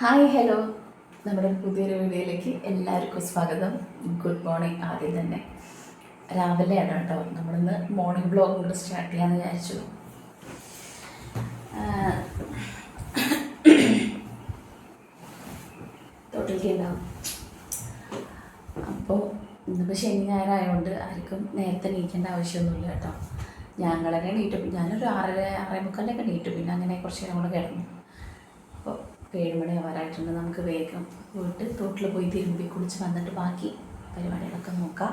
Hi hello. നമ്മുടെ പുതിയൊരു വീഡിയോയിലേക്ക് എല്ലാവർക്കും സ്വാഗതം. ഗുഡ് മോർണിംഗ് ആദ്യം തന്നെ. രാവിലെയാണ് കേട്ടോ. നമ്മളിന്ന് മോർണിംഗ് ബ്ലോഗ് കൂടെ സ്റ്റാർട്ട് ചെയ്യാമെന്ന് വിചാരിച്ചു. തൊട്ടിലേക്ക് അപ്പോൾ ഇന്നിപ്പോൾ ശനി ഞായറായതുകൊണ്ട് ആർക്കും നേരത്തെ നീക്കേണ്ട ആവശ്യമൊന്നുമില്ല കേട്ടോ. ഞങ്ങളൊക്കെ നീട്ടും ഞാനൊരു ആറര ആറേ മുക്കാലൊക്കെ നീട്ടും പിന്നെ അങ്ങനെ കുറച്ച് നേരം കൂടെ കിടന്നു. അപ്പോൾ ഏഴ് മണി ആവാറായിട്ടുണ്ട്. നമുക്ക് വേഗം പോയിട്ട് തോട്ടിൽ പോയി തിരുമ്പി കുളിച്ച് വന്നിട്ട് ബാക്കി പരിപാടികളൊക്കെ നോക്കാം.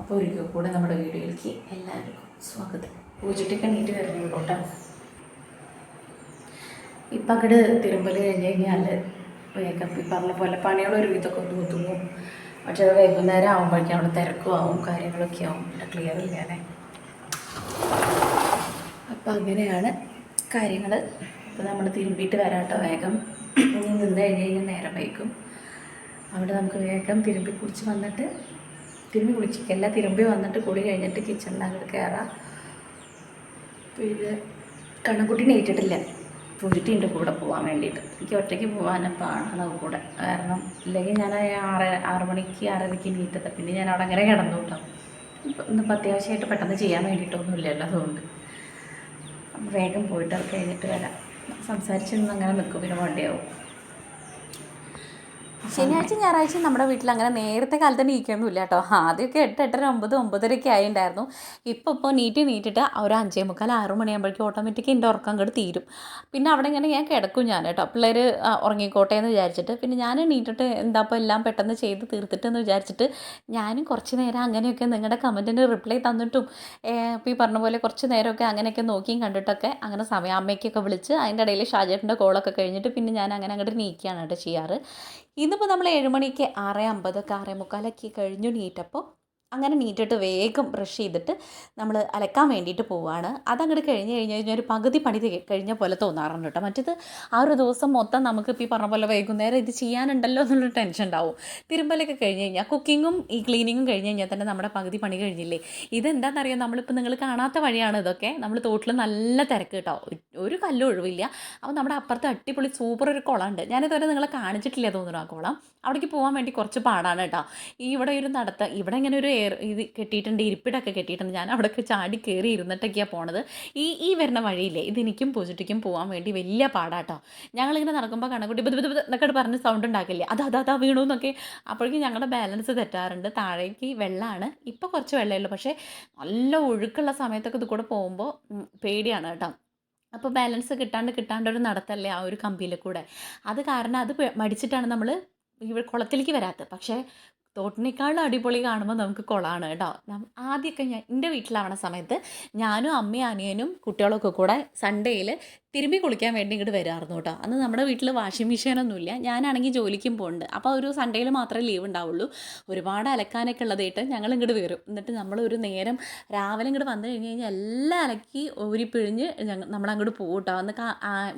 അപ്പോൾ ഒരിക്കൽ കൂടെ നമ്മുടെ വീഡിയോയിലേക്ക് എല്ലാവർക്കും സ്വാഗതം. പൂജയ്ക്കൊക്കെ നീറ്റ് വരുന്നത് കേട്ടോ. ഇപ്പം അങ്ങോട്ട് തിരുമ്പൽ കഴിഞ്ഞ് കഴിഞ്ഞാൽ വേഗം ഈ പറഞ്ഞ പോലെ പണികളൊരു വിധമൊക്കെ തോന്നുന്നു പക്ഷേ അത് വൈകുന്നേരം ആകുമ്പോഴേക്കും അവിടെ തിരക്കും ആവും കാര്യങ്ങളൊക്കെ ആവും. ക്ലിയർ ഇല്ലാതെ അപ്പം അങ്ങനെയാണ് കാര്യങ്ങൾ അപ്പോൾ നമ്മൾ തിരുമ്പിയിട്ട് വരാട്ടോ വേഗം. ഇനി നിന്ന് കഴിഞ്ഞ് കഴിഞ്ഞാൽ നേരം വൈകും. അവിടെ നമുക്ക് വേഗം തിരുമ്പി കുളിച്ച് വന്നിട്ട് തിരുമ്പി കുളിച്ചിരിക്കല്ല തിരുമ്പി വന്നിട്ട് കുളി കഴിഞ്ഞിട്ട് കിച്ചണിൽ അങ്ങോട്ട് കയറാം പിന്നെ കണ്ണുകുട്ടി നീറ്റിട്ടില്ല. പൂജിട്ടിന്റെ കൂടെ പോകാൻ വേണ്ടിയിട്ട്. എനിക്ക് ഒറ്റയ്ക്ക് പോകാനും പാടാണ് കൂടെ. കാരണം ഇല്ലെങ്കിൽ ഞാൻ ആറ് ആറ് മണിക്ക് ആറരയ്ക്ക് നീറ്റത് പിന്നെ ഞാൻ അവിടെ അങ്ങനെ കിടന്നു കേട്ടോ. ഇന്നിപ്പോൾ അത്യാവശ്യമായിട്ട് പെട്ടെന്ന് ചെയ്യാൻ വേണ്ടിയിട്ടൊന്നുമില്ലല്ലോ അതുകൊണ്ട്. വേഗം പോയിട്ട് അത് കഴിഞ്ഞിട്ട് വരാം. സംസാരിച്ചൊന്നും അങ്ങനെ നിൽക്കും പിന്നെ വണ്ടിയാവും ശനിയാഴ്ച ഞായറാഴ്ച നമ്മുടെ വീട്ടിൽ അങ്ങനെ നേരത്തെ കാലത്ത് നീക്കൊന്നുമില്ല കേട്ടോ. ആദ്യമൊക്കെ എട്ട് എട്ടര ഒമ്പത് ഒമ്പതരയൊക്കെ ആയിണ്ടായിരുന്നു. ഇപ്പോൾ ഇപ്പോൾ നീട്ടി നീട്ടിട്ട് ഒരു അഞ്ചേ മുക്കാൽ ആറ് മണിയാകുമ്പോഴേക്കും ഓട്ടോമാറ്റിക് എന്റെ ഉറക്കം അങ്ങോട്ട് തീരും. പിന്നെ അവിടെ ഇങ്ങനെ ഞാൻ കിടക്കും ഞാൻ കേട്ടോ. പിള്ളേർ ഉറങ്ങിക്കോട്ടെ എന്ന് വിചാരിച്ചിട്ട്. പിന്നെ ഞാൻ നീട്ടിട്ട് എന്താ ഇപ്പോൾ എല്ലാം പെട്ടെന്ന് ചെയ്ത് തീർത്തിട്ട് എന്ന് വിചാരിച്ചിട്ട് ഞാനും കുറച്ച് നേരം അങ്ങനെയൊക്കെ നിങ്ങളുടെ കമന്റിന് റിപ്ലൈ തന്നിട്ടും ഇപ്പോൾ ഈ പറഞ്ഞ പോലെ കുറച്ച് നേരമൊക്കെ അങ്ങനെയൊക്കെ നോക്കിയും കണ്ടിട്ടൊക്കെ അങ്ങനെ സമയം അമ്മയ്ക്കൊക്കെ വിളിച്ച് അതിന്റെ ഇടയിൽ ഷാജേട്ടന്റെ കോളൊക്കെ കഴിഞ്ഞിട്ട് പിന്നെ ഞാൻ അങ്ങനെ അങ്ങോട്ട് നീക്കുകയാണ് കേട്ടോ ചെയ്യാറ്. ഇന്നിപ്പോൾ നമ്മൾ ഏഴുമണിക്ക് ആറ് അമ്പതൊക്കെ ആറേ മുക്കാലൊക്കെ കഴിഞ്ഞു നീറ്റപ്പോൾ അങ്ങനെ നീറ്റിട്ട് വേഗം ബ്രഷ് ചെയ്തിട്ട് നമ്മൾ അലക്കാൻ വേണ്ടിയിട്ട് പോവുകയാണ് അതങ്ങോട്ട് കഴിഞ്ഞ് കഴിഞ്ഞ് കഴിഞ്ഞാൽ ഒരു പകുതി പണി കഴിഞ്ഞ പോലെ തോന്നാറുണ്ട് കേട്ടോ. മറ്റേത് ആ ഒരു ദിവസം മൊത്തം നമുക്കിപ്പോൾ ഈ പറഞ്ഞ പോലെ വൈകുന്നേരം ഇത് ചെയ്യാനുണ്ടല്ലോ എന്നുള്ളൊരു ടെൻഷൻ ഉണ്ടാവും. തിരുമ്പലൊക്കെ കഴിഞ്ഞ് കഴിഞ്ഞാൽ കുക്കിങ്ങും ഈ ക്ലീനിങ്ങും കഴിഞ്ഞ് കഴിഞ്ഞാൽ തന്നെ നമ്മുടെ പകുതി പണി കഴിഞ്ഞില്ലേ? ഇതെന്താണെന്നറിയാം നമ്മളിപ്പോൾ നിങ്ങൾ കാണാത്ത വഴിയാണ് ഇതൊക്കെ. നമ്മൾ തോട്ടിൽ നല്ല തിരക്ക് കേട്ടോ. ഒരു കല്ലും ഒഴിവില്ല. അപ്പോൾ നമ്മുടെ അപ്പുറത്ത് അടിപൊളി സൂപ്പർ ഒരു കുളമുണ്ട്. ഞാനിതുവരെ നിങ്ങളെ കാണിച്ചിട്ടില്ല തോന്നുന്നു ആ കുളം. അവിടേക്ക് പോകാൻ വേണ്ടി കുറച്ച് പാടാണ് കേട്ടോ. ഈ ഇവിടെ ഒരു നടത്ത ഇവിടെ ഇങ്ങനെ ഒരു എയർ ഇത് കെട്ടിയിട്ടുണ്ട് ഇരിപ്പിടൊക്കെ കെട്ടിയിട്ടുണ്ട്. ഞാൻ അവിടെയൊക്കെ ചാടി കയറി ഇരുന്നിട്ടൊക്കെയാണ് പോണത്. ഈ ഈ വരുന്ന വഴിയില്ലേ ഇതെനിക്കും പൂജിട്ടിക്കും പോകാൻ വേണ്ടി വലിയ പാടാട്ടോ. ഞങ്ങളിങ്ങനെ നടക്കുമ്പോൾ കണക്കുട്ടി ബുദ്ധ ബുദ്ധ എന്നൊക്കെ പറഞ്ഞ് സൗണ്ട് ഉണ്ടാക്കില്ലേ? അത് അതാ അതാ വീണു എന്നൊക്കെ. അപ്പോഴേക്കും ഞങ്ങളുടെ ബാലൻസ് തെറ്റാറുണ്ട്. താഴേക്ക് വെള്ളമാണ് ഇപ്പോൾ കുറച്ച് വെള്ളമുള്ളൂ പക്ഷേ നല്ല ഒഴുക്കുള്ള സമയത്തൊക്കെ ഇത് കൂടെ പോകുമ്പോൾ പേടിയാണ് കേട്ടോ. അപ്പോൾ ബാലൻസ് കിട്ടാണ്ട് കിട്ടാണ്ട് ഒരു നടത്തല്ലേ ആ ഒരു കമ്പിയിൽ കൂടെ. അത് കാരണം അത് മടിച്ചിട്ടാണ് നമ്മൾ ഇവിടെ കുളത്തിലേക്ക് വരാത്തത്. പക്ഷേ തോട്ടിനേക്കാളും അടിപൊളി കാണുമ്പോൾ നമുക്ക് കൊളാണ് കേട്ടോ. ആദ്യമൊക്കെ ഞാൻ എന്റെ വീട്ടിലാവണ സമയത്ത് ഞാനും അമ്മയും അനിയനും കുട്ടികളൊക്കെ കൂടെ സൺഡേയിൽ തിരുമ്പി കുളിക്കാൻ വേണ്ടി ഇങ്ങോട്ട് വരാമായിരുന്നു കേട്ടോ അന്ന് നമ്മുടെ വീട്ടിൽ വാഷിംഗ് മെഷീനൊന്നുമില്ല. ഞാനാണെങ്കിൽ ജോലിക്കും പോകുന്നുണ്ട് അപ്പോൾ ഒരു സൺഡേയിൽ മാത്രമേ ലീവ് ഉണ്ടാവുള്ളൂ. ഒരുപാട് അലക്കാനൊക്കെ ഉള്ളതായിട്ട് ഞങ്ങൾ ഇങ്ങോട്ട് വരും. എന്നിട്ട് നമ്മൾ ഒരു നേരം രാവിലെ ഇങ്ങോട്ട് വന്നു കഴിഞ്ഞ് കഴിഞ്ഞാൽ എല്ലാം അലക്കി ഊരി പിഴിഞ്ഞ് ഞങ്ങൾ നമ്മളങ്ങോട്ട് പോകും കേട്ടോ അന്ന്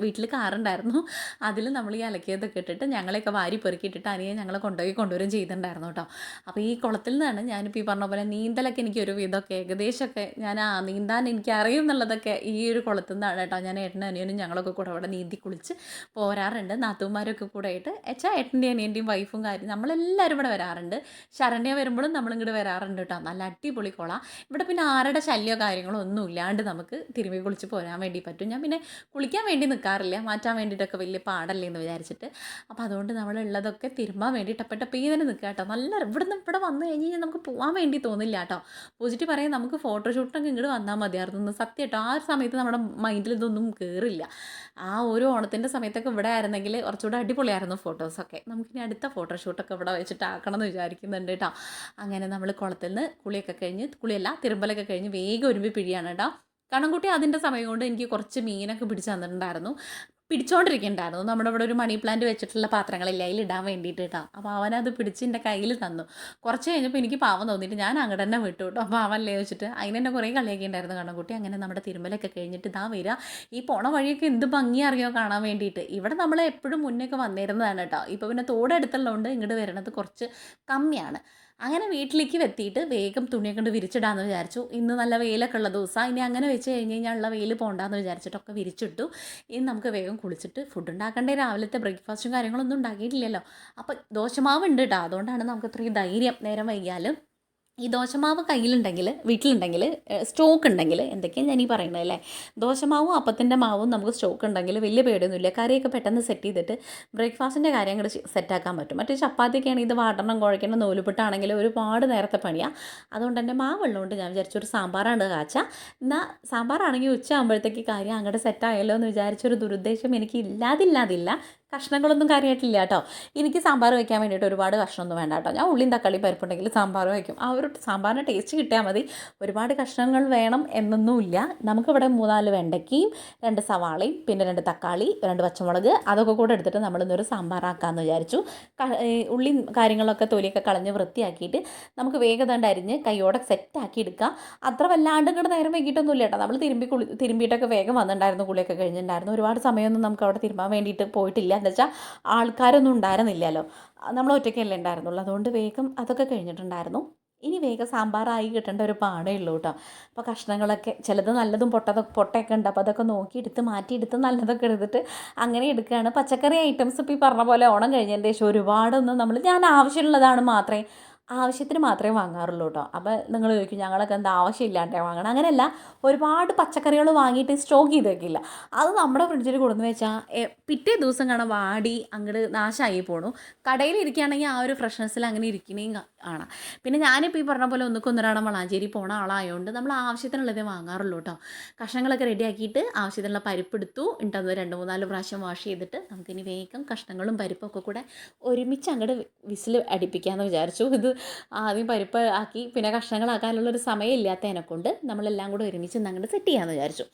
വീട്ടിൽ കാറുണ്ടായിരുന്നു. അതിൽ നമ്മൾ ഈ അലക്കിയതൊക്കെ ഇട്ടിട്ട് ഞങ്ങളെയൊക്കെ വാരി പെറുക്കിയിട്ടിട്ട് അനിയെ ഞങ്ങളെ കൊണ്ടുപോയി കൊണ്ടുവരും ചെയ്തിട്ടുണ്ടായിരുന്നു കേട്ടോ അപ്പോൾ ഈ കുളത്തിൽ നിന്നാണ് ഞാനിപ്പോൾ ഈ പറഞ്ഞ പോലെ നീന്തലൊക്കെ എനിക്ക് ഒരു വിധമൊക്കെ ഏകദേശമൊക്കെ ഞാൻ ആ നീന്താൻ എനിക്ക് അറിയും എന്നുള്ളതൊക്കെ ഈ ഒരു കുളത്തിൽ നിന്നാണ് കേട്ടോ ഞാൻ ഏട്ടനും അനിയനും ഞങ്ങളൊക്കെ കൂടെ അവിടെ നീന്തി കുളിച്ച് പോരാറുണ്ട്. നാത്തൂമാരൊക്കെ കൂടെ ആയിട്ട് എച്ചാ ഏട്ടന്റെയും അനിയന്റെയും വൈഫും കാര്യം നമ്മളെല്ലാവരും ഇവിടെ വരാറുണ്ട്. ശരണ്യ വരുമ്പോഴും നമ്മളിങ്ങോട്ട് വരാറുണ്ട് കേട്ടോ. നല്ല അടിപൊളി കുള. ഇവിടെ പിന്നെ ആരുടെ ശല്യമോ കാര്യങ്ങളോ ഒന്നും ഇല്ലാണ്ട് നമുക്ക് തിരുമ്പി കുളിച്ച് പോരാൻ വേണ്ടി പറ്റും. ഞാൻ പിന്നെ കുളിക്കാൻ വേണ്ടി നിൽക്കാറില്ല മാറ്റാൻ വേണ്ടിയിട്ടൊക്കെ വലിയ പാടല്ലേ എന്ന് വിചാരിച്ചിട്ട്. അപ്പോൾ അതുകൊണ്ട് നമ്മളുള്ളതൊക്കെ തിരുമ്പാൻ വേണ്ടി ടപ്പ ടപ്പ ഇങ്ങനെ നിൽക്കുക കേട്ടോ. നല്ല ഇവിടുന്ന് ഇവിടെ വന്നു കഴിഞ്ഞ് കഴിഞ്ഞാൽ നമുക്ക് പോകാൻ വേണ്ടി തോന്നില്ല കേട്ടോ. പോസിറ്റീവ് പറയാൻ നമുക്ക് ഫോട്ടോഷൂട്ടിനൊക്കെ ഇങ്ങോട്ട് വന്നാൽ മതിയായിരുന്നു. സത്യം കേട്ടോ. ആ ഒരു സമയത്ത് നമ്മുടെ മൈൻഡിൽ ഇതൊന്നും കയറില്ല ആ ഒരു ഓണത്തിന്റെ സമയത്തൊക്കെ ഇവിടെ ആയിരുന്നെങ്കിൽ കുറച്ചുകൂടെ അടിപൊളിയായിരുന്നു ഫോട്ടോസൊക്കെ നമുക്കിനി അടുത്ത ഫോട്ടോഷൂട്ടൊക്കെ ഇവിടെ വെച്ചിട്ട് ആക്കണം എന്ന് വിചാരിക്കുന്നുണ്ട് കേട്ടോ അങ്ങനെ നമ്മൾ കുളത്തിൽ നിന്ന് കുളിയൊക്കെ കഴിഞ്ഞ് കുളിയല്ല തിരുമ്പലൊക്കെ കഴിഞ്ഞ് വേഗം ഒരുമ്പി പിഴിയാണ് കേട്ടോ കണംകുട്ടി അതിന്റെ സമയം കൊണ്ട് എനിക്ക് കുറച്ച് മീനൊക്കെ പിടിച്ചു തന്നിട്ടുണ്ടായിരുന്നു. പിടിച്ചോണ്ടിരിക്കുന്നുണ്ടായിരുന്നു നമ്മുടെ ഇവിടെ ഒരു മണി പ്ലാന്റ് വെച്ചിട്ടുള്ള പാത്രങ്ങളില്ല? ഇടാൻ വേണ്ടിയിട്ട് കേട്ടോ അപ്പോൾ അവനത് പിടിച്ച് എന്റെ കയ്യിൽ തന്നു. കുറച്ച് കഴിഞ്ഞപ്പോൾ എനിക്ക് പാവം തോന്നിയിട്ട് ഞാൻ അങ്ങോട്ട് തന്നെ വിട്ടു കേട്ടോ അപ്പോൾ അവനല്ലേ വെച്ചിട്ട് അതിന് തന്നെ കുറേ കളിയൊക്കെ ഉണ്ടായിരുന്നു കണ്ണൻകുട്ടി അങ്ങനെ നമ്മുടെ തിരുമലൊക്കെ കഴിഞ്ഞിട്ട് ഇതാ വരിക ഈ പോണ വഴിയൊക്കെ എന്ത് ഭംഗി അറിയോ കാണാൻ വേണ്ടിയിട്ട്. ഇവിടെ നമ്മൾ എപ്പോഴും മുന്നേക്ക് വന്നിരുന്നതാണ് കേട്ടോ ഇപ്പോൾ പിന്നെ തോടടുത്തുള്ളതുകൊണ്ട് ഇങ്ങോട്ട് വരണത് കുറച്ച് കമ്മിയാണ്. അങ്ങനെ വീട്ടിലേക്ക് എത്തിയിട്ട് വേഗം തുണിയൊക്കെ കൊണ്ട് വിരിച്ചിടാമെന്ന് വിചാരിച്ചു. ഇന്ന് നല്ല വെയിലൊക്കെ ഉള്ള ദിവസമാണ് ഇനി അങ്ങനെ വെച്ച് കഴിഞ്ഞ് കഴിഞ്ഞാൽ ഉള്ള വെയിൽ പോകണ്ടെന്ന് വിചാരിച്ചിട്ടൊക്കെ വിരിച്ചിട്ടു. ഇനി നമുക്ക് വേഗം കുളിച്ചിട്ട് ഫുഡ് ഉണ്ടാക്കേണ്ട. രാവിലത്തെ ബ്രേക്ക്ഫാസ്റ്റും കാര്യങ്ങളൊന്നും ഉണ്ടാക്കിയിട്ടില്ലല്ലോ. അപ്പോൾ ദോശമാവ് ഉണ്ട് കേട്ടോ അതുകൊണ്ടാണ് നമുക്ക് ഇത്രയും ധൈര്യം. നേരം വൈകിയാലും. ഈ ദോശമാവ് കയ്യിലുണ്ടെങ്കിൽ വീട്ടിലുണ്ടെങ്കിൽ സ്റ്റോക്ക് ഉണ്ടെങ്കിൽ എന്തൊക്കെയാണ് ഞാൻ ഈ പറയുന്നത് അല്ലേ? ദോശമാവും അപ്പത്തിന്റെ മാവും നമുക്ക് സ്റ്റോക്ക് ഉണ്ടെങ്കിൽ വലിയ പേടിയൊന്നുമില്ല. കറിയൊക്കെ പെട്ടെന്ന് സെറ്റ് ചെയ്തിട്ട് ബ്രേക്ക്ഫാസ്റ്റിന്റെ കാര്യം അങ്ങോട്ട് സെറ്റാക്കാൻ പറ്റും. മറ്റേ ചപ്പാത്തിക്കാണെങ്കിൽ ഇത് വാട്ടണം കുഴക്കണം നൂലുപുട്ടാണെങ്കിൽ ഒരുപാട് നേരത്തെ പണിയാണ് അതുകൊണ്ട് തന്നെ മാവുള്ളതുകൊണ്ട് ഞാൻ വിചാരിച്ചു ഒരു സാമ്പാറാണ് കാച്ച. എന്നാൽ സാമ്പാറാണെങ്കിൽ ഉച്ച ആകുമ്പോഴത്തേക്ക് കാര്യം അങ്ങോട്ട് സെറ്റായല്ലോ എന്ന് വിചാരിച്ചൊരു ദുരുദ്ദേശം എനിക്ക് ഇല്ലാതില്ലാതില്ല കഷ്ണങ്ങളൊന്നും കാര്യമായിട്ടില്ല കേട്ടോ. എനിക്ക് സാമ്പാർ വയ്ക്കാൻ വേണ്ടിയിട്ട് ഒരുപാട് കഷ്ണമൊന്നും വേണ്ട കേട്ടോ. ഞാൻ ഉള്ളിയും തക്കാളി പരിപ്പുണ്ടെങ്കിൽ സാമ്പാർ വയ്ക്കും ആ ഒരു സാമ്പാറിന് ടേസ്റ്റ് കിട്ടിയാൽ മതി. ഒരുപാട് കഷ്ണങ്ങൾ വേണം എന്നൊന്നുമില്ല. നമുക്കിവിടെ മൂന്നാൽ വെണ്ടയ്ക്കയും രണ്ട് സവാളയും പിന്നെ രണ്ട് തക്കാളി രണ്ട് പച്ചമുളക് അതൊക്കെ കൂടെ എടുത്തിട്ട് നമ്മളിന്നൊരു സാമ്പാറാക്കാമെന്ന് വിചാരിച്ചു. ഉള്ളി കാര്യങ്ങളൊക്കെ തൊലിയൊക്കെ കളഞ്ഞ് വൃത്തിയാക്കിയിട്ട് നമുക്ക് വേഗതണ്ട് അരിഞ്ഞ് കൈയോടെ സെറ്റാക്കി എടുക്കാം. അത്ര വല്ലാണ്ട് ഇങ്ങോട്ട് നേരം വൈകിട്ടൊന്നുമില്ല കേട്ടോ. നമ്മൾ തിരുമ്പി കുളി തിരുമ്പിയിട്ടൊക്കെ വേഗം വന്നിട്ടുണ്ടായിരുന്നു കുളിയൊക്കെ കഴിഞ്ഞിട്ടുണ്ടായിരുന്നു. ഒരുപാട് സമയമൊന്നും നമുക്ക് അവിടെ തിരുമ്പാൻ വേണ്ടിയിട്ട് പോയിട്ടില്ല. എന്താ വെച്ചാൽ ആൾക്കാരൊന്നും ഉണ്ടായിരുന്നില്ലല്ലോ. നമ്മൾ ഒറ്റയ്ക്കല്ലേ ഉണ്ടായിരുന്നുള്ളൂ. അതുകൊണ്ട് വേഗം അതൊക്കെ കഴിഞ്ഞിട്ടുണ്ടായിരുന്നു. ഇനി വേഗം സാമ്പാറായി കിട്ടേണ്ട ഒരു പാടേ ഉള്ളൂ കേട്ടോ. അപ്പോൾ കഷ്ണങ്ങളൊക്കെ ചിലത് നല്ലതും പൊട്ടതൊക്കെ പൊട്ടയൊക്കെ ഉണ്ട്. അപ്പോൾ അതൊക്കെ നോക്കി എടുത്ത് മാറ്റി എടുത്ത് നല്ലതൊക്കെ എടുത്തിട്ട് അങ്ങനെ എടുക്കുകയാണ്. പച്ചക്കറി ഐറ്റംസ് ഇപ്പോൾ ഈ പറഞ്ഞ പോലെ ഓണം കഴിഞ്ഞതിന് ശേഷം ഒരുപാടൊന്നും നമ്മൾ ഞാൻ ആവശ്യമുള്ളതാണ് മാത്രമേ ആവശ്യത്തിന് മാത്രമേ വാങ്ങാറുള്ളൂ കേട്ടോ അപ്പോൾ നിങ്ങൾ ചോദിക്കും ഞങ്ങളൊക്കെ എന്താ ആവശ്യമില്ലാണ്ടേ വാങ്ങണം? അങ്ങനെയല്ല ഒരുപാട് പച്ചക്കറികൾ വാങ്ങിയിട്ട് സ്റ്റോക്ക് ചെയ്ത് വെക്കില്ല അത് നമ്മുടെ ഫ്രിഡ്ജിൽ കൊടുന്ന് വെച്ചാൽ പിറ്റേ ദിവസം കാണാൻ വാടി അങ്ങോട്ട് നാശമായി പോണു. കടയിൽ ഇരിക്കുകയാണെങ്കിൽ ആ ഒരു ഫ്രഷ്നെസ്സിൽ അങ്ങനെ ഇരിക്കണേയും കാ- ആണ് പിന്നെ ഞാനിപ്പോൾ ഈ പറഞ്ഞ പോലെ ഒന്നുക്കൊന്നൊരാടം വളാഞ്ചേരി പോണ ആളായതുകൊണ്ട് നമ്മൾ ആവശ്യത്തിനുള്ളതേ വാങ്ങാറുള്ളൂ കേട്ടോ കഷ്ണങ്ങളൊക്കെ റെഡിയാക്കിയിട്ട് ആവശ്യത്തിനുള്ള പരിപ്പെടുത്തു എന്നിട്ട് അത് രണ്ട് മൂന്നാൽ പ്രാവശ്യം വാഷ് ചെയ്തിട്ട് നമുക്കിനി വേഗം കഷ്ണങ്ങളും പരിപ്പൊക്കെ കൂടെ ഒരുമിച്ച് അങ്ങോട്ട് വിസിൽ അടിപ്പിക്കാമെന്ന് വിചാരിച്ചു. ഇത് ആദ്യം പരിപ്പ് ആക്കി പിന്നെ കഷ്ണങ്ങളാക്കാനുള്ളൊരു സമയമില്ലാത്തതിനെ കൊണ്ട് നമ്മളെല്ലാം കൂടെ ഒരുമിച്ച് അങ്ങോട്ട് സെറ്റ് ചെയ്യാമെന്ന് വിചാരിച്ചു.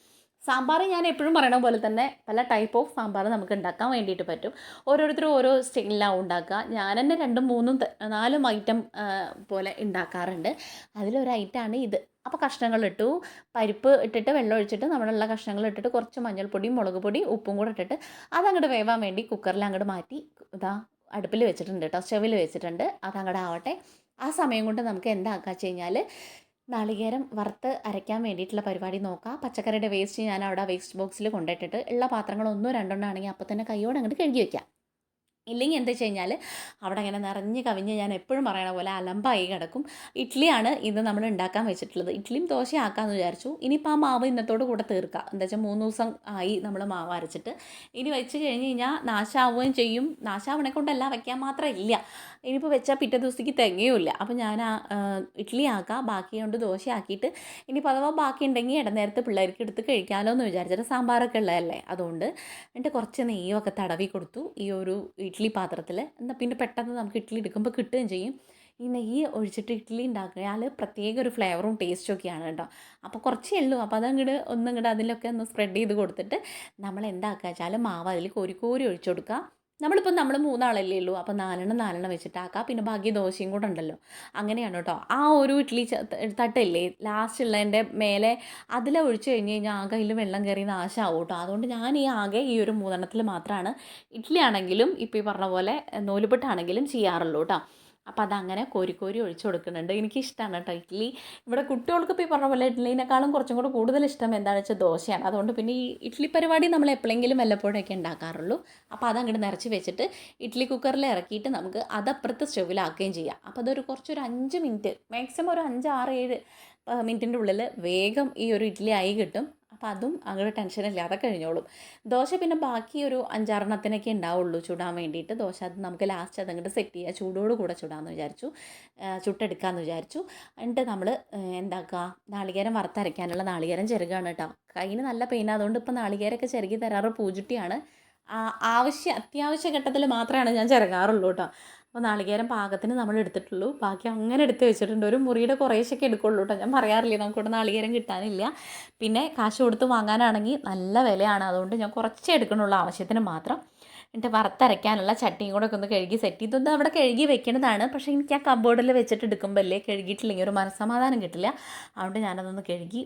സാമ്പാർ ഞാൻ എപ്പോഴും പറയണ പോലെ തന്നെ പല ടൈപ്പ് ഓഫ് സാമ്പാർ നമുക്ക് ഉണ്ടാക്കാൻ വേണ്ടിയിട്ട് പറ്റും. ഓരോരുത്തരും ഓരോ സ്റ്റൈലിലാണ് ഉണ്ടാക്കുക. ഞാൻ തന്നെ രണ്ടും മൂന്നും നാലും ഐറ്റം പോലെ ഉണ്ടാക്കാറുണ്ട് അതിലൊരു ഐറ്റമാണ് ഇത്. അപ്പോൾ കഷ്ണങ്ങൾ ഇട്ടു പരിപ്പ് ഇട്ടിട്ട് വെള്ളം ഒഴിച്ചിട്ട് നമ്മളുള്ള കഷ്ണങ്ങൾ ഇട്ടിട്ട് കുറച്ച് മഞ്ഞൾപ്പൊടിയും മുളക് പൊടി ഉപ്പും കൂടെ ഇട്ടിട്ട് അതങ്ങോട്ട് വേവാൻ വേണ്ടി കുക്കറിൽ അങ്ങോട്ട് മാറ്റി ഇതാ അടുപ്പിൽ വെച്ചിട്ടുണ്ട് കേട്ടോ സ്റ്റവിൽ വെച്ചിട്ടുണ്ട്. അതങ്ങോട്ട് ആവട്ടെ. ആ സമയം കൊണ്ട് നമുക്ക് എന്താക്കുക വെച്ച് കഴിഞ്ഞാൽ നാളികേരം വറുത്ത് അരയ്ക്കാൻ വേണ്ടിയിട്ടുള്ള പരിപാടി നോക്കാം. പച്ചക്കറിയുടെ വേസ്റ്റ് ഞാൻ അവിടെ വേസ്റ്റ് ബോക്സിൽ കൊണ്ടിട്ടിട്ട് ഉള്ള പാത്രങ്ങൾ ഒന്നോ രണ്ടെണ്ണോ ആണെങ്കിൽ അപ്പോൾ തന്നെ കൈയോടെ അങ്ങോട്ട് കഴുകി വയ്ക്കാം ഇല്ലെങ്കിൽ എന്താ വെച്ച് കഴിഞ്ഞാൽ അവിടെ അങ്ങനെ നിറഞ്ഞ് കവിഞ്ഞ് ഞാൻ എപ്പോഴും പറയണ പോലെ അലമ്പായി കിടക്കും. ഇഡ്ഡലിയാണ് ഇന്ന് നമ്മൾ ഉണ്ടാക്കാൻ വെച്ചിട്ടുള്ളത്. ഇഡ്ഡലിയും ദോശ ആക്കാമെന്ന് വിചാരിച്ചു. ഇനിയിപ്പോൾ ആ മാവ് ഇന്നത്തോട് കൂടെ തീർക്കാം. എന്താ വെച്ചാൽ മൂന്ന് ദിവസം ആയി നമ്മൾ മാവ് അരച്ചിട്ട്. ഇനി വെച്ച് കഴിഞ്ഞ് കഴിഞ്ഞാൽ നാശാവുകയും ചെയ്യും. നാശാവണെ കൊണ്ടല്ല വയ്ക്കാൻ മാത്രം ഇല്ല. ഇനിയിപ്പോൾ വെച്ചാൽ പിറ്റേ ദിവസത്തേക്ക് തികയുമില്ല അപ്പോൾ ഞാൻ ആ, ഇഡ്ഡലി ആക്കാം. ബാക്കി കൊണ്ട് ദോശ ആക്കിയിട്ട് ഇനിയിപ്പോൾ അഥവാ ബാക്കി ഉണ്ടെങ്കിൽ ഇടനേരത്തെ പിള്ളേർക്ക് എടുത്ത് കഴിക്കാമല്ലോ എന്ന് വിചാരിച്ചിട്ട് സാമ്പാറൊക്കെ ഉള്ളതല്ലേ. അതുകൊണ്ട് എന്നിട്ട് കുറച്ച് നെയ്യൊക്കെ തടവി കൊടുത്തു. ഈ ഒരു പാത്രത്തിൽ. എന്നാൽ പിന്നെ പെട്ടെന്ന് നമുക്ക് ഇഡ്ഡലി എടുക്കുമ്പോൾ കിട്ടുകയും ചെയ്യും. ഈ നെയ്യ് ഒഴിച്ചിട്ട് ഇഡ്ഡലി ഉണ്ടാക്കിയാൽ പ്രത്യേക ഒരു ഫ്ലേവറും ടേസ്റ്റും ഒക്കെയാണ് കേട്ടോ. അപ്പോൾ കുറച്ചേ ഉള്ളൂ. അപ്പോൾ അതങ്ങോട്ട് ഒന്നിങ്ങോട്ട് അതിലൊക്കെ ഒന്ന് സ്പ്രെഡ് ചെയ്ത് കൊടുത്തിട്ട് നമ്മൾ എന്താക്കുക വെച്ചാൽ മാവ് അതിൽ കോരി കോരി ഒഴിച്ചു കൊടുക്കുക. നമ്മളിപ്പോൾ നമ്മൾ മൂന്നാളല്ലേ ഉള്ളൂ. അപ്പോൾ നാലെണ്ണം നാലെണ്ണം വെച്ചിട്ടാക്കാം പിന്നെ ബാക്കി ദോശയും കൂടെ ഉണ്ടല്ലോ. അങ്ങനെയാണ് കേട്ടോ. ആ ഒരു ഇഡ്ഡലി തട്ടല്ലേ? ലാസ്റ്റ് ഉള്ളതിന്റെ മേലെ അതിൽ ഒഴിച്ച് കഴിഞ്ഞ് കഴിഞ്ഞാൽ ആകെ അതിൽ വെള്ളം കയറി നാശമാവും കേട്ടോ. അതുകൊണ്ട് ഞാൻ ഈ ആകെ ഈ ഒരു മൂന്നെണ്ണത്തിൽ മാത്രമാണ് ഇഡ്ഡലി ആണെങ്കിലും ഇപ്പോൾ ഈ പറഞ്ഞ പോലെ നൂലുപെട്ടാണെങ്കിലും ചെയ്യാറുള്ളൂ കേട്ടോ. അപ്പോൾ അതങ്ങനെ കോരി കോരി ഒഴിച്ചു കൊടുക്കുന്നുണ്ട്. എനിക്കിഷ്ടമാണ് കേട്ടോ. ഇഡ്ഡലി ഇവിടെ കുട്ടികൾക്ക് ഇപ്പോൾ ഈ പറഞ്ഞ പോലെ ഇഡ്ഡലിനേക്കാളും കുറച്ചും കൂടെ കൂടുതൽ ഇഷ്ടം എന്താണെന്ന് വെച്ചാൽ ദോശയാണ്. അതുകൊണ്ട് പിന്നെ ഈ ഇഡ്ഡലി പരിപാടി നമ്മൾ എപ്പോഴെങ്കിലും വല്ലപ്പോഴൊക്കെ ഉണ്ടാക്കാറുള്ളൂ. അപ്പോൾ അതങ്ങോട്ട് നിറച്ച് വെച്ചിട്ട് ഇഡ്ഡലി കുക്കറിൽ ഇറക്കിയിട്ട് നമുക്ക് അതപ്പുറത്ത് സ്റ്റവിലാക്കുകയും ചെയ്യാം. അപ്പോൾ അതൊരു കുറച്ചൊരു അഞ്ച് മിനിറ്റ് മാക്സിമം ഒരു അഞ്ച് ആറ് ഏഴ് മിനിറ്റിന്റെ ഉള്ളിൽ വേഗം ഈ ഒരു ഇഡ്ഡലി ആയി കിട്ടും. അപ്പോൾ അതും അങ്ങോട്ട് അതൊക്കെ കഴിഞ്ഞോളും. ദോശ പിന്നെ ബാക്കി ഒരു അഞ്ചാറെണ്ണത്തിനൊക്കെ ഉണ്ടാവുള്ളൂ ചുടാൻ വേണ്ടിയിട്ട്. ദോശ അത് നമുക്ക് ലാസ്റ്റ് അതങ്ങോട്ട് സെറ്റ് ചെയ്യുക ചൂടോട് കൂടെ ചുടാമെന്ന് വിചാരിച്ചു. ചുട്ടെടുക്കാമെന്ന് വിചാരിച്ചു. എന്നിട്ട് നമ്മൾ എന്താക്കുക നാളികേരം വറുത്തരയ്ക്കാനുള്ള നാളികേരം ചെറുകാണ് കേട്ടോ കയ്യിൽ നല്ല പെയിൻ അതുകൊണ്ട് ഇപ്പോൾ നാളികേരമൊക്കെ ചെറുകി തരാറ് പൂജുട്ടിയാണ്. ആവശ്യ അത്യാവശ്യ ഘട്ടത്തിൽ മാത്രമാണ് ഞാൻ ചിറങ്ങാറുള്ളൂ കേട്ടോ അപ്പോൾ നാളികേരം പാകത്തിന് നമ്മൾ എടുത്തിട്ടുള്ളൂ. ബാക്കി അങ്ങനെ എടുത്ത് വെച്ചിട്ടുണ്ട്. ഒരു മുറിയുടെ കുറേശ്ശൊക്കെ എടുക്കുള്ളൂ കേട്ടോ ഞാൻ പറയാറില്ലേ നമുക്കിവിടെ നാളികേരം കിട്ടാനില്ല. പിന്നെ കാശ് കൊടുത്ത് വാങ്ങാനാണെങ്കിൽ നല്ല വിലയാണ്. അതുകൊണ്ട് ഞാൻ കുറച്ചേ എടുക്കണുള്ളൂ ആവശ്യത്തിന് മാത്രം. എന്നിട്ട് വറുത്തരയ്ക്കാനുള്ള ചട്ടിയും കൂടെ ഒക്കെ ഒന്ന് കഴുകി സെറ്റ് ചെയ്ത്. ഒന്ന് അവിടെ കഴുകി വെക്കേണ്ടതാണ് പക്ഷേ എനിക്ക് ആ കബോർഡിൽ വെച്ചിട്ട് എടുക്കുമ്പോൾ അല്ലേ കഴുകിയിട്ടില്ലെങ്കിൽ ഒരു മനസ്സമാധാനം കിട്ടില്ല. അതുകൊണ്ട് ഞാനതൊന്ന് കഴുകി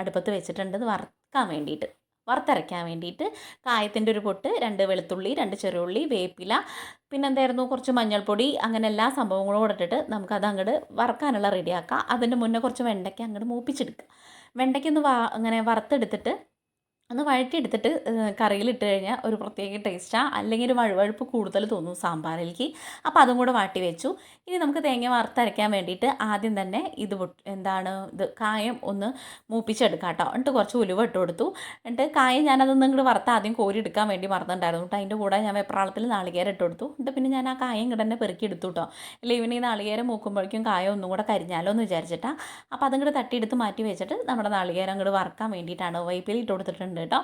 അടുപ്പത്ത് വെച്ചിട്ടുണ്ട്. വറുക്കാൻ വേണ്ടിയിട്ട്. വറുത്തരയ്ക്കാൻ വേണ്ടിയിട്ട് കായത്തിന്റെ ഒരു പൊട്ട് രണ്ട് വെളുത്തുള്ളി രണ്ട് ചെറിയുള്ളി വേപ്പില പിന്നെ എന്തായിരുന്നു കുറച്ച് മഞ്ഞൾപ്പൊടി അങ്ങനെ എല്ലാ സംഭവങ്ങളും കൂടെ ഇട്ടിട്ട് നമുക്കത് അങ്ങോട്ട് വറക്കാനുള്ള റെഡിയാക്കാം അതിന്റെ മുന്നേ കുറച്ച് വെണ്ടയ്ക്ക അങ്ങോട്ട് മൂപ്പിച്ചെടുക്കുക. വെണ്ടയ്ക്കൊന്ന് വാ അങ്ങനെ വറുത്തെടുത്തിട്ട് ഒന്ന് വഴറ്റിയെടുത്തിട്ട് കറിയിലിട്ട് കഴിഞ്ഞാൽ ഒരു പ്രത്യേക ടേസ്റ്റാണ് അല്ലെങ്കിൽ ഒരു വഴുവഴുപ്പ് കൂടുതൽ തോന്നും സാമ്പാറിലേക്ക്. അപ്പോൾ അതും കൂടെ വാട്ടി വെച്ചു. ഇനി നമുക്ക് തേങ്ങ വറുത്തരയ്ക്കാൻ വേണ്ടിയിട്ട് ആദ്യം തന്നെ ഇത് എന്താണ് ഇത് കായം ഒന്ന് മൂപ്പിച്ചെടുക്കാം കേട്ടോ. എന്നിട്ട് കുറച്ച് ഉലുവ ഇട്ട് കൊടുത്തു. എന്നിട്ട് കായം ഞാനതൊന്നും ഇങ്ങോട്ട് വറുത്ത് ആദ്യം കോരി എടുക്കാൻ വേണ്ടി മറന്നിട്ടുണ്ടായിരുന്നു കേട്ടോ. അതിന്റെ കൂടെ ഞാൻ വെപ്രാളത്തിൽ നാളികേരം ഇട്ട് കൊടുത്തു. എന്നിട്ട് പിന്നെ ഞാൻ ആ കായം ഇങ്ങോട്ട് തന്നെ പെറുക്കി എടുത്തു കേട്ടോ. ഇല്ല ഇവന് നാളികേരം മൂക്കുമ്പോഴേക്കും കായം ഒന്നും കൂടെ കരിഞ്ഞാലോ എന്ന് വിചാരിച്ചിട്ടാണ് അപ്പോൾ അതിങ്ങോട്ട് തട്ടിയെടുത്ത് മാറ്റി വെച്ചിട്ട് നമ്മുടെ നാളികേരം അങ്ങോട്ട് വറക്കാൻ വേണ്ടിയിട്ടാണ് വൈപ്പിൽ ഇട്ട് കൊടുത്തിട്ടുണ്ട്. കേട്ടോ.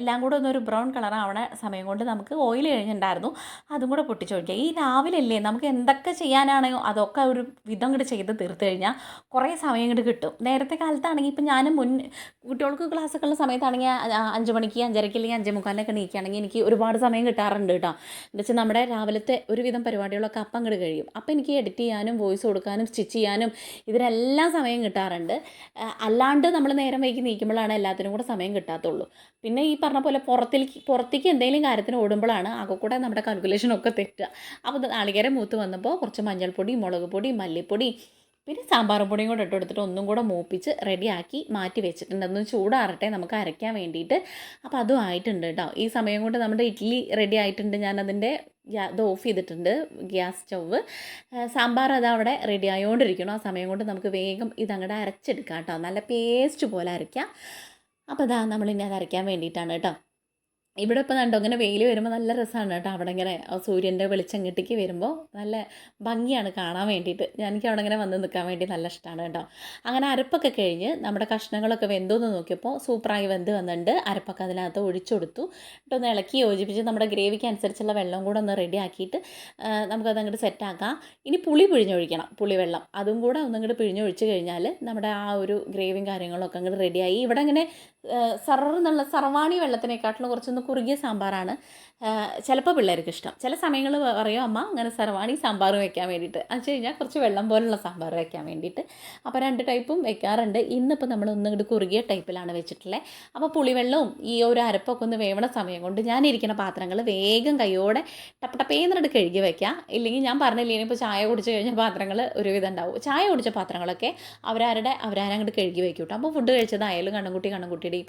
എല്ലാം കൂടെ ഒന്നൊരു ബ്രൗൺ കളർ ആവണ സമയം കൊണ്ട് നമുക്ക് ഓയിൽ കഴിഞ്ഞിട്ടുണ്ടായിരുന്നു. അതും കൂടെ പൊട്ടിച്ചൊഴിക്കുക ഈ രാവിലെ അല്ലേ നമുക്ക് എന്തൊക്കെ ചെയ്യാനാണോ അതൊക്കെ ഒരു വിധം കൂടെ ചെയ്ത് തീർത്ത് കഴിഞ്ഞാൽ കുറേ സമയം ഇങ്ങോട്ട് കിട്ടും. നേരത്തെ കാലത്താണെങ്കിൽ ഇപ്പം ഞാൻ മുൻ കുട്ടികൾക്ക് ക്ലാസ്സൊക്കെയുള്ള സമയത്താണെങ്കിൽ അഞ്ച് മണിക്ക് അഞ്ചരയ്ക്ക് അല്ലെങ്കിൽ അഞ്ചേ മുക്കാലിനൊക്കെ നീക്കുകയാണെങ്കിൽ എനിക്ക് ഒരുപാട് സമയം കിട്ടാറുണ്ട് കേട്ടോ. എന്താ വെച്ചാൽ നമ്മുടെ രാവിലത്തെ ഒരുവിധം പരിപാടികളൊക്കെ അപ്പം അങ്ങോട്ട് കഴിയും. അപ്പം എനിക്ക് എഡിറ്റ് ചെയ്യാനും വോയിസ് കൊടുക്കാനും സ്റ്റിച്ച് ചെയ്യാനും ഇതിനെല്ലാം സമയം കിട്ടാറുണ്ട്. അല്ലാണ്ട് നമ്മൾ നേരം വൈകി നീക്കുമ്പോഴാണ് എല്ലാത്തിനും കൂടെ സമയം കിട്ടാത്തുള്ളൂ. പിന്നെ ഈ പറഞ്ഞ പോലെ പുറത്തേക്ക് പുറത്തേക്ക് എന്തെങ്കിലും കാര്യത്തിന് ഓടുമ്പോഴാണ് ആകെ കൂടെ നമ്മുടെ കാൽക്കുലേഷനൊക്കെ തെറ്റുക. അപ്പോൾ നാളികേരം മൂത്ത് വന്നപ്പോൾ കുറച്ച് മഞ്ഞൾപ്പൊടി മുളക് പൊടി മല്ലിപ്പൊടി പിന്നെ സാമ്പാർ പൊടിയും കൂടെ ഇട്ട് കൊടുത്തിട്ട് ഒന്നും കൂടെ മൂപ്പിച്ച് റെഡിയാക്കി മാറ്റി വെച്ചിട്ടുണ്ട്. ഒന്ന് ചൂടാറട്ടെ നമുക്ക് അരയ്ക്കാൻ വേണ്ടിയിട്ട്. അപ്പോൾ അതും ആയിട്ടുണ്ട് കേട്ടോ ഈ സമയം കൊണ്ട് നമ്മുടെ ഇഡ്ഡലി റെഡി ആയിട്ടുണ്ട്. ഞാൻ അതിന്റെ ഇത് ഓഫ് ചെയ്തിട്ടുണ്ട് ഗ്യാസ് സ്റ്റൗവ്. സാമ്പാർ അത് അവിടെ റെഡി ആയോണ്ടിരിക്കണം ആ സമയം കൊണ്ട് നമുക്ക് വേഗം ഇതങ്ങോട്ട് അരച്ചെടുക്കാം കേട്ടോ നല്ല പേസ്റ്റ് പോലെ അരയ്ക്കാം. അപ്പോൾ ഇതാ നമ്മളിനി അത് അരയ്ക്കാൻ വേണ്ടിയിട്ടാണ് കേട്ടോ. ഇവിടെ ഇപ്പോൾ കണ്ടോ ഇങ്ങനെ വെയിൽ വരുമ്പോൾ നല്ല രസമാണ് കേട്ടോ. അവിടെ ഇങ്ങനെ സൂര്യന്റെ വെളിച്ചം ഇങ്ങോട്ടേക്ക് വരുമ്പോൾ നല്ല ഭംഗിയാണ് കാണാൻ വേണ്ടിയിട്ട്. എനിക്ക് അവിടെ ഇങ്ങനെ വന്ന് നിൽക്കാൻ വേണ്ടി നല്ല ഇഷ്ടമാണ് കേട്ടോ. അങ്ങനെ അരപ്പൊക്കെ കഴിഞ്ഞ് നമ്മുടെ കഷ്ണങ്ങളൊക്കെ വെന്തോന്ന് നോക്കിയപ്പോൾ സൂപ്പറായി വെന്ത് വന്നിട്ടുണ്ട്. അരപ്പൊക്കെ അതിനകത്ത് ഒഴിച്ചു കൊടുത്തു. കേട്ടോ ഒന്ന് ഇളക്കി യോജിപ്പിച്ച് നമ്മുടെ ഗ്രേവിക്ക് അനുസരിച്ചുള്ള വെള്ളം കൂടെ ഒന്ന് റെഡി ആക്കിയിട്ട് നമുക്കത് അങ്ങോട്ട് സെറ്റാക്കാം ഇനി പുളി പിഴിഞ്ഞൊഴിക്കണം പുളിവെള്ളം. അതും കൂടെ ഒന്നങ്ങോട്ട് പിഴിഞ്ഞൊഴിച്ച് കഴിഞ്ഞാൽ നമ്മുടെ ആ ഒരു ഗ്രേവിയും കാര്യങ്ങളൊക്കെ അങ്ങോട്ട് റെഡിയായി ഇവിടെ ഇങ്ങനെ സർറ് എന്നുള്ള സർവാണി വെള്ളത്തിനെക്കാട്ടിലും കുറച്ചൊന്ന് കുറുകിയ സാമ്പാറാണ്. ചിലപ്പോൾ പിള്ളേർക്ക് ഇഷ്ടം. ചില സമയങ്ങളിൽ പറയും അമ്മ അങ്ങനെ സർവാണി സാമ്പാർ വെക്കാൻ വേണ്ടിയിട്ട്. അത് വെച്ച് കഴിഞ്ഞാൽ കുറച്ച് വെള്ളം പോലുള്ള സാമ്പാർ വെക്കാൻ വേണ്ടിയിട്ട്. അപ്പോൾ രണ്ട് ടൈപ്പും വെക്കാറുണ്ട്. ഇന്നിപ്പോൾ നമ്മൾ ഒന്നും കൂടി കുറുകിയ ടൈപ്പിലാണ് വെച്ചിട്ടുള്ളത് അപ്പോൾ പുളിവെള്ളവും ഈ ഒരു അരപ്പൊക്കെ ഒന്ന് വേവണ സമയം കൊണ്ട് ഞാനിരിക്കുന്ന പാത്രങ്ങൾ വേഗം കൈയോടെ ടപ്പ ടപ്പേന്നിട്ട് കഴുകി വെക്കാം. ഇല്ലെങ്കിൽ ഞാൻ പറഞ്ഞില്ലേ ഇനിയിപ്പോൾ ചായ കുടിച്ച് കഴിഞ്ഞ പാത്രങ്ങൾ ഒരുവിധം ഉണ്ടാവും. ചായ കുടിച്ച പാത്രങ്ങളൊക്കെ അവരാരുടെ അവരാരങ്ങോട്ട് കഴുകി വയ്ക്കും കേട്ടോ അപ്പോൾ ഫുഡ് കഴിച്ചതായാലും കണ്ണൻകുട്ടി കണ്ണൻകുട്ടിയുടെയും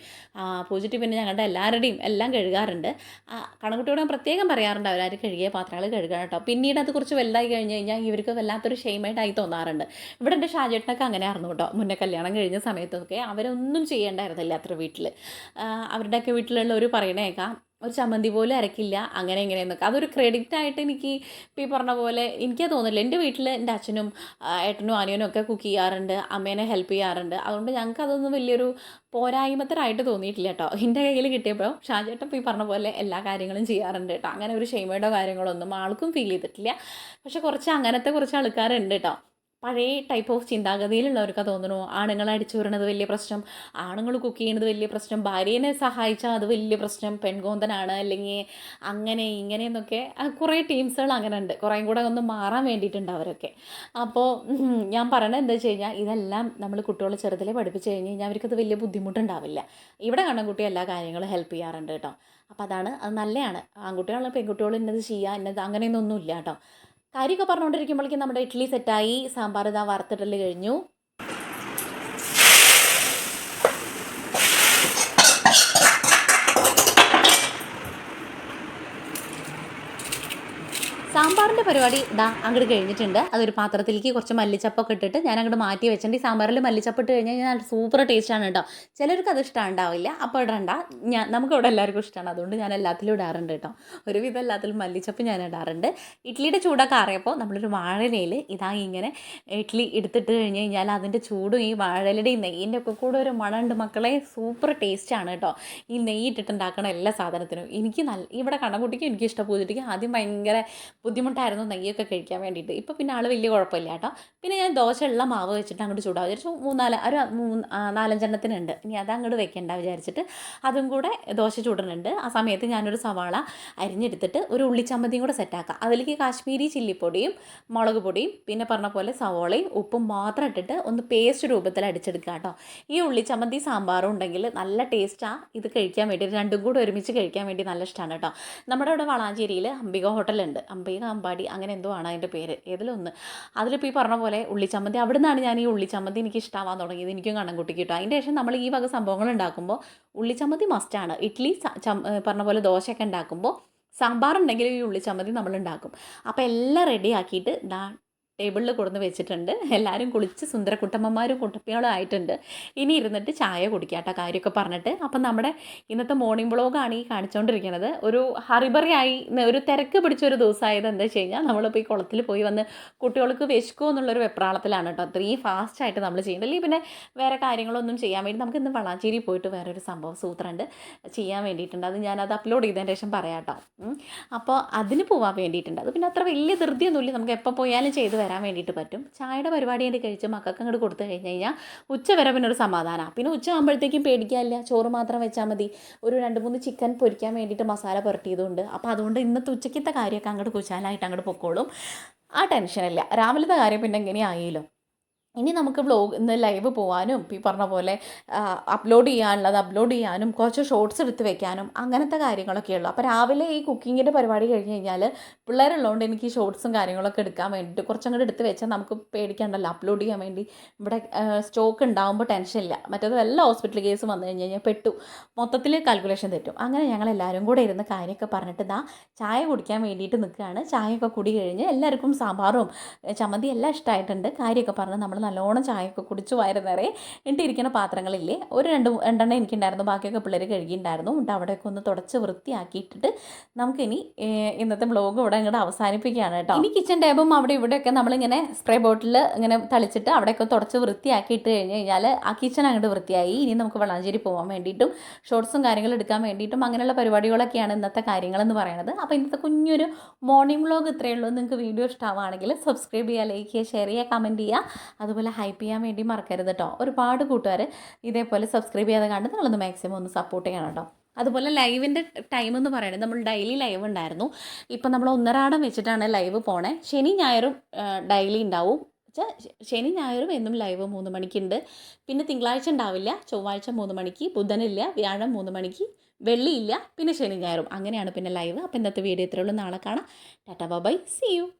പൂജിറ്റി പിന്നെ ഞങ്ങളുടെ എല്ലാവരുടെയും എല്ലാം കഴുകാറുണ്ട്. ആ, കണ്ണൻകുട്ടിയോട് ഞാൻ പ്രത്യേകം പറയാറുണ്ട് അവരാരും കഴുകിയ പാത്രങ്ങൾ കഴുകണം കേട്ടോ. പിന്നീട് അത് കുറച്ച് വലുതായി കഴിഞ്ഞ് കഴിഞ്ഞാൽ ഇവർക്ക് വല്ലാത്തൊരു ഷെയ്മായിട്ടായി തോന്നാറുണ്ട്. ഇവിടെ എന്റെ ഷാജേട്ടനൊക്കെ അങ്ങനെ ആയിരുന്നു കേട്ടോ. മുന്നേ കല്യാണം കഴിഞ്ഞ സമയത്തൊക്കെ അവരൊന്നും ചെയ്യേണ്ടായിരുന്നില്ല അത്ര വീട്ടിൽ അവരുടെയൊക്കെ വീട്ടിലുള്ളവർ പറയണേക്കാം. ഒരു ചമ്മന്തി പോലെ അരക്കില്ല അങ്ങനെ ഇങ്ങനെയെന്നൊക്കെ. അതൊരു ക്രെഡിറ്റ് ആയിട്ട് എനിക്ക് ഇപ്പോൾ ഈ പറഞ്ഞ പോലെ എനിക്കത് തോന്നില്ല എന്റെ വീട്ടിൽ എന്റെ അച്ഛനും ഏട്ടനും അനിയനും ഒക്കെ കുക്ക് ചെയ്യാറുണ്ട് അമ്മേനെ ഹെൽപ്പ് ചെയ്യാറുണ്ട്. അതുകൊണ്ട് ഞങ്ങൾക്ക് അതൊന്നും വലിയൊരു പോരായ്മത്തരായിട്ട് തോന്നിയിട്ടില്ല കേട്ടോ. എന്റെ കയ്യിൽ കിട്ടിയപ്പോൾ ഷാജേട്ടൻ ഈ പറഞ്ഞ പോലെ എല്ലാ കാര്യങ്ങളും ചെയ്യാറുണ്ട് കേട്ടോ. അങ്ങനെ ഒരു ക്ഷമയുടെ കാര്യങ്ങളൊന്നും ആൾക്കും ഫീൽ ചെയ്തിട്ടില്ല. പക്ഷെ കുറച്ച് അങ്ങനത്തെ കുറച്ച് ആൾക്കാരുണ്ട് കേട്ടോ. പഴയ ടൈപ്പ് ഓഫ് ചിന്താഗതിയിലുള്ളവർക്ക് തോന്നുന്നു. ആണുങ്ങൾ അടിച്ചു വരുന്നത് വലിയ പ്രശ്നം. ആണുങ്ങൾ കുക്ക് ചെയ്യുന്നത് വലിയ പ്രശ്നം. ഭാര്യനെ സഹായിച്ചാൽ അത് വലിയ പ്രശ്നം. പെൺകോന്തനാണ് അല്ലെങ്കിൽ അങ്ങനെ ഇങ്ങനെ എന്നൊക്കെ. കുറേ ടീംസുകൾ അങ്ങനെ ഉണ്ട് കുറേ കൂടെ ഒന്ന് മാറാൻ വേണ്ടിയിട്ടുണ്ട് അവരൊക്കെ. അപ്പോൾ ഞാൻ പറയണത് എന്താ വെച്ച് കഴിഞ്ഞാൽ ഇതെല്ലാം നമ്മൾ കുട്ടികളെ ചെറുതിലെ പഠിപ്പിച്ച് കഴിഞ്ഞ് കഴിഞ്ഞാൽ അവർക്കത് വലിയ ബുദ്ധിമുട്ടുണ്ടാവില്ല. ഇവിടെ കണ്ണൻകുട്ടി എല്ലാ കാര്യങ്ങളും ഹെൽപ്പ് ചെയ്യാറുണ്ട് കേട്ടോ. അപ്പോൾ അതാണ് അത് നല്ലതാണ് ആൺകുട്ടികളും പെൺകുട്ടികളും ഇന്നത് ചെയ്യുക ഇന്നത് അങ്ങനെയൊന്നും ഇല്ല കേട്ടോ. കാര്യമൊക്കെ പറഞ്ഞുകൊണ്ടിരിക്കുമ്പോഴേക്കും നമ്മുടെ ഇഡ്ഡലി സെറ്റായി സാമ്പാർ ഇതാ വറുത്തിട്ടൽ കഴിഞ്ഞു. സാമ്പാറിന്റെ പരിപാടി ഇതാ അങ്ങോട്ട് കഴിഞ്ഞിട്ടുണ്ട്. അതൊരു പാത്രത്തിലേക്ക് കുറച്ച് മല്ലിച്ചപ്പൊക്കെ ഇട്ടിട്ട് ഞാൻ അങ്ങോട്ട് മാറ്റി വെച്ചിട്ടുണ്ട്. ഈ സാമ്പാറിൽ മല്ലിച്ചപ്പ് ഇട്ട് കഴിഞ്ഞാൽ ഞാൻ സൂപ്പർ ടേസ്റ്റാണ് കേട്ടോ ചിലർക്ക് അത് ഇഷ്ടം ഉണ്ടാവില്ല അപ്പോൾ ഇടണ്ട. ഞാൻ നമുക്കിവിടെ എല്ലാവർക്കും ഇഷ്ടമാണ് അതുകൊണ്ട് ഞാൻ എല്ലാത്തിലും ഇടാറുണ്ട് കേട്ടോ ഒരുവിധം എല്ലാത്തിലും മല്ലിച്ചപ്പ് ഞാൻ ഇടാറുണ്ട്. ഇഡ്ഡലിയുടെ ചൂടൊക്കെ അറിയപ്പോൾ നമ്മളൊരു വാഴയിലയിൽ ഇതാ ഇങ്ങനെ ഇഡ്ഡലി എടുത്തിട്ട് കഴിഞ്ഞ് കഴിഞ്ഞാൽ അതിന്റെ ചൂടും ഈ വാഴയിലയുടെയും നെയ്യിന്റെ ഒക്കെ കൂടെ ഒരു മണമുണ്ട് മക്കളെ. സൂപ്പർ ടേസ്റ്റാണ് കേട്ടോ ഈ നെയ്യ് ഇട്ടിട്ടുണ്ടാക്കണ എല്ലാ സാധനത്തിനും. എനിക്ക് നല്ല ഇവിടെ കണ്ണക്കുട്ടിക്കും എനിക്ക് ഇഷ്ടം പൂജിട്ടിക്ക് ആദ്യം ഭയങ്കര ബുദ്ധിമുട്ടായിരുന്നു നെയ്യൊക്കെ കഴിക്കാൻ വേണ്ടിയിട്ട്. ഇപ്പോൾ പിന്നെ ആൾ വലിയ കുഴപ്പമില്ല കേട്ടോ. പിന്നെ ഞാൻ ദോശ ഉള്ള മാവ് വെച്ചിട്ട് അങ്ങോട്ട് ചൂടാ വിചാരിച്ചു മൂന്നാൽ ഒരു മൂന്ന് നാലഞ്ചെണ്ണത്തിനുണ്ട്. ഇനി അത് അങ്ങോട്ട് വെക്കണ്ട വിചാരിച്ചിട്ട് അതും കൂടെ ദോശ ചൂടുന്നുണ്ട്. ആ സമയത്ത് ഞാനൊരു സവാള അരിഞ്ഞെടുത്തിട്ട് ഒരു ഉള്ളിച്ചമ്മന്തിയും കൂടെ സെറ്റാക്കാം അതിലേക്ക് കാശ്മീരി ചില്ലിപ്പൊടിയും മുളക് പൊടിയും പിന്നെ പറഞ്ഞ പോലെ സവോളയും ഉപ്പും മാത്രം ഇട്ടിട്ട് ഒന്ന് പേസ്റ്റ് രൂപത്തിൽ അടിച്ചെടുക്കുക കേട്ടോ. ഈ ഉള്ളിച്ചമ്മന്തി സാമ്പാറും ഉണ്ടെങ്കിൽ നല്ല ടേസ്റ്റാണ് ഇത് കഴിക്കാൻ വേണ്ടി രണ്ടും കൂടെ ഒരുമിച്ച് കഴിക്കാൻ വേണ്ടി നല്ല ഇഷ്ടമാണ് കേട്ടോ. നമ്മുടെ ഇവിടെ വളാഞ്ചേരിയിൽ അംബിക ഹോട്ടലുണ്ട് അംബിക അമ്പാടി അങ്ങനെ എന്തോ ആണ് അതിന്റെ പേര്. ഏതിലൊന്ന്. അതിലിപ്പോൾ ഈ പറഞ്ഞ പോലെ ഉള്ളിച്ചമ്മന്തി അവിടെ നിന്നാണ് ഞാൻ ഈ ഉള്ളിച്ചമ്മന്തി എനിക്ക് ഇഷ്ടമാവാൻ തുടങ്ങിയത്. എനിക്കും കണ്ണൻകുട്ടിക്ക് കിട്ടും. അതിന്റെ ശേഷം നമ്മൾ ഈ വക സംഭവങ്ങൾ ഉണ്ടാക്കുമ്പോൾ ഉള്ളിച്ചമ്മന്തി മസ്റ്റാണ് ഇഡ്ഡലി പറഞ്ഞ പോലെ ദോശയൊക്കെ ഉണ്ടാക്കുമ്പോൾ സാമ്പാർ ഉണ്ടെങ്കിൽ ഈ ഉള്ളിച്ചമ്മന്തി നമ്മൾ ഉണ്ടാക്കും. അപ്പോൾ എല്ലാം റെഡിയാക്കിയിട്ട് ദാ ടേബിളിൽ കൊടുന്ന് വെച്ചിട്ടുണ്ട്. എല്ലാവരും കുളിച്ച് സുന്ദരക്കുട്ടമ്മമാരും കുട്ടപ്പികളും ആയിട്ടുണ്ട്. ഇനി ഇരുന്നിട്ട് ചായ കുടിക്കാട്ടോ കാര്യമൊക്കെ പറഞ്ഞിട്ട്. അപ്പം നമ്മുടെ ഇന്നത്തെ മോർണിംഗ് ബ്ലോഗാണ് ഈ കാണിച്ചുകൊണ്ടിരിക്കുന്നത് ഒരു ഹറിബറിയായി ഒരു തിരക്ക് പിടിച്ചൊരു ദിവസമായത് എന്താ വെച്ച് കഴിഞ്ഞാൽ നമ്മളിപ്പോൾ ഈ കുളത്തിൽ പോയി വന്ന് കുട്ടികൾക്ക് വിശക്കുമോ എന്നുള്ളൊരു വെപ്രാളത്തിലാണ് കേട്ടോ. അത്രയും ഫാസ്റ്റായിട്ട് നമ്മൾ ചെയ്യുന്നത്. അല്ലെങ്കിൽ പിന്നെ വേറെ കാര്യങ്ങളൊന്നും ചെയ്യാൻ വേണ്ടി നമുക്ക് ഇന്ന് വളാഞ്ചേരി പോയിട്ട് വേറെ ഒരു സംഭവം സൂത്രണ്ട് ചെയ്യാൻ വേണ്ടിയിട്ടുണ്ട്. അത് ഞാനത് അപ്ലോഡ് ചെയ്തതിന് ശേഷം പറയാം കേട്ടോ. അപ്പോൾ അതിന് പോകാൻ വേണ്ടിയിട്ടുണ്ട്. അത് പിന്നെ അത്ര വലിയ ധൃതിയൊന്നുമില്ല. നമുക്ക് എപ്പോൾ പോയാലും ചെയ്ത് വരാൻ വേണ്ടിയിട്ട് പറ്റും. ചായയുടെ പരിപാടി എന്റെ കഴിച്ച് മക്കൾക്ക് അങ്ങോട്ട് കൊടുത്തു കഴിഞ്ഞ് കഴിഞ്ഞാൽ ഉച്ച വരെ പിന്നെ ഒരു സമാധാനമാണ് പിന്നെ ഉച്ച ആകുമ്പോഴത്തേക്കും പേടിക്കാനില്ല. ചോറ് മാത്രം വെച്ചാൽ മതി. ഒരു രണ്ട് മൂന്ന് ചിക്കൻ പൊരിക്കാൻ വേണ്ടിയിട്ട് മസാല പുരട്ടിയതുകൊണ്ട് അപ്പോൾ അതുകൊണ്ട് ഇന്നത്തെ ഉച്ചക്കത്തെ കാര്യമൊക്കെ അങ്ങോട്ട് കുശാലായിട്ട് അങ്ങോട്ട് പൊക്കോളും. ആ ടെൻഷനില്ല രാവിലത്തെ കാര്യം പിന്നെ എങ്ങനെയായാലോ. ഇനി നമുക്ക് വ്ലോഗ് ഇന്ന് ലൈവ് പോകാനും ഈ പറഞ്ഞ പോലെ അപ്ലോഡ് ചെയ്യാനുള്ളത് അപ്ലോഡ് ചെയ്യാനും കുറച്ച് ഷോർട്സ് എടുത്ത് വെക്കാനും അങ്ങനത്തെ കാര്യങ്ങളൊക്കെ ഉള്ളു അപ്പോൾ രാവിലെ ഈ കുക്കിങ്ങിന്റെ പരിപാടി കഴിഞ്ഞ് കഴിഞ്ഞാൽ പിള്ളേരുള്ളതുകൊണ്ട് എനിക്ക് ഷോർട്സും കാര്യങ്ങളൊക്കെ എടുക്കാൻ വേണ്ടിയിട്ട് കുറച്ചങ്ങോട്ട് എടുത്ത് വെച്ചാൽ നമുക്ക് പേടിക്കണ്ടല്ലോ. അപ്ലോഡ് ചെയ്യാൻ വേണ്ടി ഇവിടെ സ്റ്റോക്ക് ഉണ്ടാകുമ്പോൾ ടെൻഷനില്ല മറ്റേത് വല്ല ഹോസ്പിറ്റൽ കേസ് വന്നു കഴിഞ്ഞ് കഴിഞ്ഞാൽ പെട്ടു. മൊത്തത്തിൽ കാൽക്കുലേഷൻ തെറ്റും. അങ്ങനെ ഞങ്ങൾ എല്ലാവരും കൂടെ ഇരുന്ന് കാര്യമൊക്കെ പറഞ്ഞിട്ട് ഇതാ ചായ കുടിക്കാൻ വേണ്ടിയിട്ട് നിൽക്കുകയാണ് ചായയൊക്കെ കുടി കഴിഞ്ഞ് എല്ലാവർക്കും സാമ്പാറും ചമ്മന്തി എല്ലാം ഇഷ്ടമായിട്ടുണ്ട് കാര്യമൊക്കെ പറഞ്ഞ് നമ്മൾ നല്ലോണം ചായയൊക്കെ കുടിച്ച് വയറ് നിറയെ ഇട്ടിരിക്കുന്ന പാത്രങ്ങളില്ലേ ഒരു രണ്ട് രണ്ടെണ്ണം എനിക്കുണ്ടായിരുന്നു ബാക്കിയൊക്കെ പിള്ളേർ കഴുകിയിട്ടുണ്ടായിരുന്നു. എന്നിട്ട് അവിടെയൊക്കെ ഒന്ന് തുടച്ച് വൃത്തിയാക്കിയിട്ടിട്ട് നമുക്കിനി ഇന്നത്തെ ബ്ലോഗ് ഇവിടെ ഇങ്ങോട്ട് അവസാനിപ്പിക്കുകയാണ് കേട്ടോ. ഇനി കിച്ചൺ ടേബും അവിടെ ഇവിടെയൊക്കെ നമ്മളിങ്ങനെ സ്പ്രേ ബോട്ടിൽ ഇങ്ങനെ തളിച്ചിട്ട് അവിടെയൊക്കെ തുടച്ച് വൃത്തിയാക്കി ഇട്ട് കഴിഞ്ഞ് കഴിഞ്ഞാൽ ആ കിച്ചൺ അങ്ങോട്ട് വൃത്തിയായി. ഇനി നമുക്ക് വളാഞ്ചേരി പോകാൻ വേണ്ടിയിട്ടും ഷോർട്സും കാര്യങ്ങളും എടുക്കാൻ വേണ്ടിയിട്ടും അങ്ങനെയുള്ള പരിപാടികളൊക്കെയാണ് ഇന്നത്തെ കാര്യങ്ങളെന്ന് പറയുന്നത് അപ്പോൾ ഇന്നത്തെ കുഞ്ഞൊരു മോർണിംഗ് വ്ലോഗ് ഇത്രയേ ഉള്ളൂ. നിങ്ങൾക്ക് വീഡിയോ ഇഷ്ടമാണെങ്കിൽ സബ്സ്ക്രൈബ് ചെയ്യുക ലൈക്ക് ചെയ്യുക ഷെയർ ചെയ്യുക കമന്റ് ചെയ്യുക. അതുപോലെ ഹൈപ്പ് ചെയ്യാൻ വേണ്ടി മറക്കരുത് കേട്ടോ ഒരുപാട് കൂട്ടുകാർ ഇതേപോലെ സബ്സ്ക്രൈബ് ചെയ്യാതെ കണ്ട് നിങ്ങളൊന്ന് മാക്സിമം ഒന്ന് സപ്പോർട്ട് ചെയ്യണം കേട്ടോ അതുപോലെ ലൈവിന്റെ ടൈം എന്ന് പറയുന്നത് നമ്മൾ ഡെയിലി ലൈവ് ഉണ്ടായിരുന്നു. ഇപ്പം നമ്മൾ ഒന്നരാടം വെച്ചിട്ടാണ് ലൈവ് പോണേ. ശനി ഞായറും ഡെയിലി ഉണ്ടാവും. ശനി ഞായറും എന്നും ലൈവ് മൂന്ന് മണിക്കുണ്ട്. പിന്നെ തിങ്കളാഴ്ച ഉണ്ടാവില്ല. ചൊവ്വാഴ്ച മൂന്ന് മണിക്ക്. ബുധനില്ല വ്യാഴം മൂന്ന് മണിക്ക്. വെള്ളിയില്ല പിന്നെ ശനി ഞായറും. അങ്ങനെയാണ് പിന്നെ ലൈവ് അപ്പോൾ ഇന്നത്തെ വീഡിയോ ഇത്രയുള്ളൂ നാളെ കാണാം. Tata bye C U